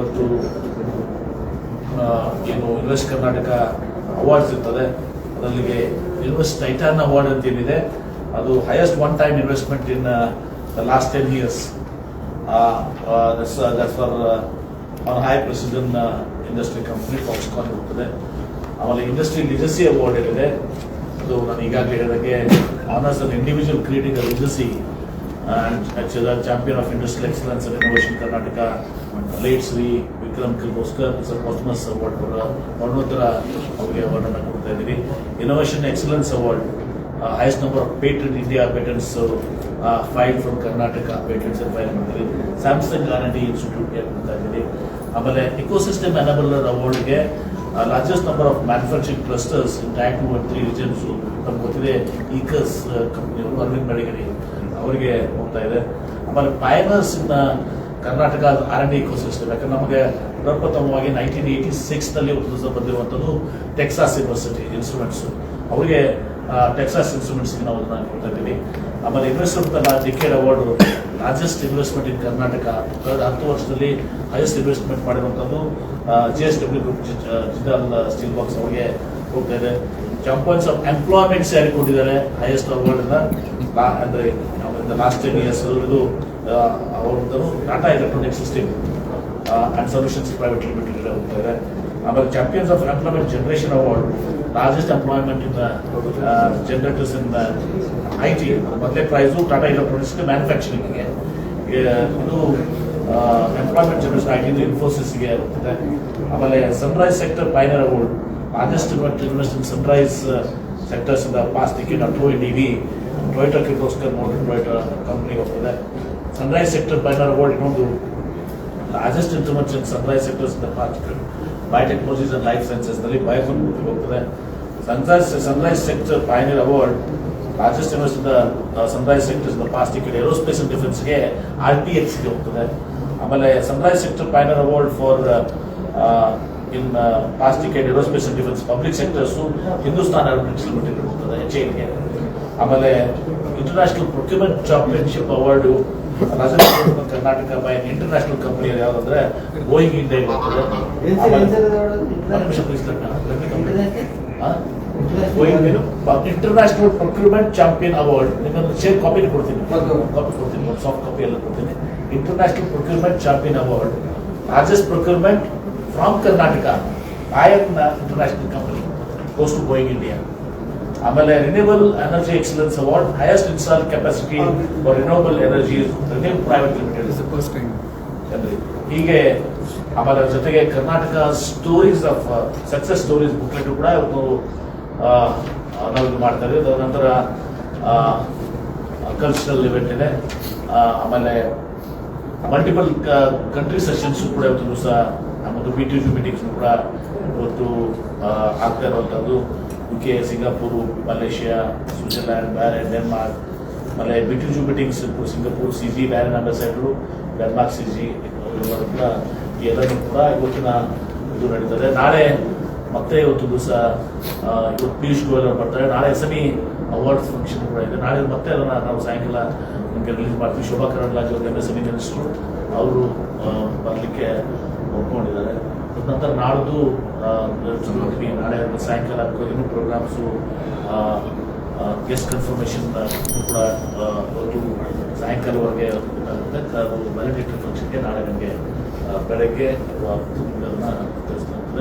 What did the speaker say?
ಇವತ್ತು ಏನು invest Karnataka awards ಇರ್ತದೆ. ಅದರಲ್ಲಿಗೆ ಇನ್ವೆಸ್ಟ್ ಟೈಟಾನ್ ಅವಾರ್ಡ್ ಅಂತ ಏನಿದೆ. ಅದು highest one time investment in the last ten years that's for Hon Hai precision industry company Foxconn ಇರುತ್ತದೆ ಆಮೇಲೆ ಇಂಡಸ್ಟ್ರಿ ಲಿಜಸಿ ಅವಾರ್ಡ್ ಏನಿದೆ. ಅದು ನಾನು ಈಗಾಗಲೇ ಹೇಳಿದಾಗೆ honours an individual creating legacy and champion of industrial excellence and Karnataka late Shri Vikram Kirloskar sir cosmos award ಮರಣೋತ್ತರ ಅವರಿಗೆ award ಅನ್ನು ಕೊಡ್ತಾ ಇದ್ದೀವಿ. Innovation excellence award highest number of patent India patents file from Karnataka patents file ಮಾಡ್ತೀವಿ Samsung R ಇನ್ಸ್ಟಿಟ್ಯೂಟ್ಗೆ ಕೊಡ್ತಾ ಇದ್ದೀವಿ. ಆಮೇಲೆ ecosystem enabler ಅವಾರ್ಡ್ಗೆ largest number of manufacturing clusters in tier two three regions ನಮ್ಗೆ ಗೊತ್ತಿದೆ ಈಕಸ್ ಕಂಪ್ನಿಯವರು ಅರವಿಂದ್ ಬೆಳಗರಿ ಅವರಿಗೆ ಹೋಗ್ತಾ ಇದೆ. ಆಮೇಲೆ pioneers in Karnataka are and ecosystem ಯಾಕಂದ್ರೆ ನಮಗೆ ಪ್ರಪ್ರಥಮವಾಗಿ ನೈನ್ಟೀನ್ ಏಯ್ಟಿ ಸಿಕ್ಸ್ನಲ್ಲಿ ಉದ್ಯೋಗ ಬಂದಿರುವಂಥದ್ದು ಟೆಕ್ಸಾಸ್ ಯೂನಿವರ್ಸಿಟಿ ಇನ್ಸ್ಟ್ರೂಮೆಂಟ್ಸ್ ಅವರಿಗೆ ಟೆಕ್ಸಾಸ್ ಇನ್ಸ್ಟ್ರೂಮೆಂಟ್ಸ್ಗೆ ನಾವು ನಾನು ಕೊಡ್ತಾ ಇದ್ದೀವಿ. ಆಮೇಲೆ investment decade award largest investment in Karnataka. ಕಳೆದ ಹತ್ತು ವರ್ಷದಲ್ಲಿ ಹೈಯೆಸ್ಟ್ ಇನ್ವೆಸ್ಟ್ಮೆಂಟ್ ಮಾಡಿರುವಂಥದ್ದು G S W group Jindal steel box ಅವರಿಗೆ ಹೋಗ್ತಾ ಇದೆ. ಚಾಂಪಿಯನ್ಸ್ ಆಫ್ ಎಂಪ್ಲಾಯ್ಮೆಂಟ್ ಯಾರಿಗೆ ಕೊಟ್ಟಿದ್ದಾರೆ ಹೈಯೆಸ್ಟ್ ಅವಾರ್ಡ್ ಅಂದ್ರೆ ಲಾಸ್ಟ್ ಟೆನ್ ಇಯರ್ಸ್ ಇದು ಅವ್ರದ್ದು Tata electronic system and solutions private limited ಹೋಗ್ತಾ ಇದೆ ಆಮೇಲೆ champions of employment generation award largest employment in generators in I T ಮೊದಲೇ ಪ್ರೈಸು ಟಾಟಾ ಎಲೆಕ್ಟ್ರಾನಿಕ್ಸ್ಗೆ ಮ್ಯಾನುಫ್ಯಾಕ್ಚರಿಂಗ್ಗೆ ಇದು ಎಂಪ್ಲಾಯ್ಮೆಂಟ್ ಜನರೇಷನ್ ಟಿ ಇನ್ಫೋಸಿಸ್ಗೆ ಹೋಗ್ತದೆ. ಆಮೇಲೆ sunrise sector pioneer award largest invest in sunrise sectors in the past decade two E V Toyota Kirloskar motor Toyota ಕಂಪ್ನಿಗೆ ಹೋಗ್ತದೆ. Sunrise sector pioneer award ಇನ್ನೊಂದು largest in sunrise sectors in the ಪಾಸ್ಟಿಕಲ್ biotechnologies and life ಸೈನ್ಸಸ್ನಲ್ಲಿ ಬಯೋಫೋನ್ ಹೋಗ್ತದೆ sunrise sunrise sector pioneer award largest invest the sunrise sectors in the ಈ aerospace and ಡಿಫೆನ್ಸ್ಗೆ R T ಎಕ್ಸ್ಗೆ ಹೋಗ್ತದೆ ಆಮೇಲೆ sunrise sector pioneer award for in past decade aerospace and defence public sectors Hindustan aeronautics limited ಹೋಗ್ತದೆ ಎಲ್ಗೆ ಆಮೇಲೆ international procurement championship award Karnataka by international company ಯಾವ್ದಂದ್ರೆ going India? Going ಏನು? International procurement champion award ನಿಮ್ಮನ್ನು share copy ಕೊಡ್ತೀನಿ. Copy ಕೊಡ್ತೀನಿ soft copy ಎಲ್ಲ ಕೊಡ್ತೀನಿ. International procurement champion award ರಾಜಸ್ procurement from Karnataka an international company goes to going India ಆಮೇಲೆ renewable energy excellence award highest install capacity for renewable energy renew private limited first time ಅಂದ್ರೆ ಹೀಗೆ ಆಮೇಲೆ ಜೊತೆಗೆ Karnataka stories of success stories booklet ಕೂಡ ಇವತ್ತು ನಾವು ಇದು ಮಾಡ್ತಾ ಇದ್ದೀವಿ ಅದರ ನಂತರ ಕಲ್ಚರಲ್ ಇವೆಂಟ್ ಇದೆ. ಆಮೇಲೆ ಮಲ್ಟಿಪಲ್ ಕಂಟ್ರಿ ಸೆಷನ್ಸ್ ಕೂಡ ಇವತ್ತು ದಿವಸ ನಮ್ಮದು ಬಿ ಟಿ ಯು ಮೀಟಿಂಗ್ಸ್ ಕೂಡ ಇವತ್ತು ಆಗ್ತಾ ಇರುವಂಥದ್ದು U K Singapore Malaysia Switzerland ಬ್ಯಾರೆ ಡೆನ್ಮಾರ್ಕ್ ಆಮೇಲೆ B T U meetings Singapore C G barren ambassador Denmark C G ಕೂಡ ಈ ಎಲ್ಲರೂ ಕೂಡ ಇವತ್ತಿನ ಇದು ನಡೀತದೆ ನಾಳೆ ಮತ್ತೆ ಇವತ್ತು ದಿವಸ ಇವತ್ತು ಪಿಯೂಷ್ ಗೋಯಲ್ ಅವರು ಬರ್ತಾರೆ. ನಾಳೆ S M E awards function ಕೂಡ ಇದೆ. ನಾಳೆ ಮತ್ತೆ ಅದನ್ನು ನಾವು ಸಾಯಂಕಾಲ ನಿಮಗೆ ರಿಲೀಸ್ ಮಾಡ್ತೀವಿ. ಶೋಭಾ ಕರಂದ್ಲಾಜೆ ಅವರು M S M E minister ಅವರು ಬರಲಿಕ್ಕೆ ಒಪ್ಕೊಂಡಿದ್ದಾರೆ. ತದನಂತರ ನಾಡ್ದು ನಾಳೆ ಸಾಯಂಕಾಲ ಇನ್ನೂ ಪ್ರೋಗ್ರಾಮ್ಸು ಗೆಸ್ಟ್ ಕನ್ಫರ್ಮೇಷನ್ ಕೂಡ ಸಾಯಂಕಾಲವರೆಗೆ ವ್ಯಾಲಿಡೇಟರ್ ಫಂಕ್ಷನ್ಗೆ ನಾಳೆ ನನಗೆ ಬೆಳಗ್ಗೆ ತಿಳಿಸ್ತಾ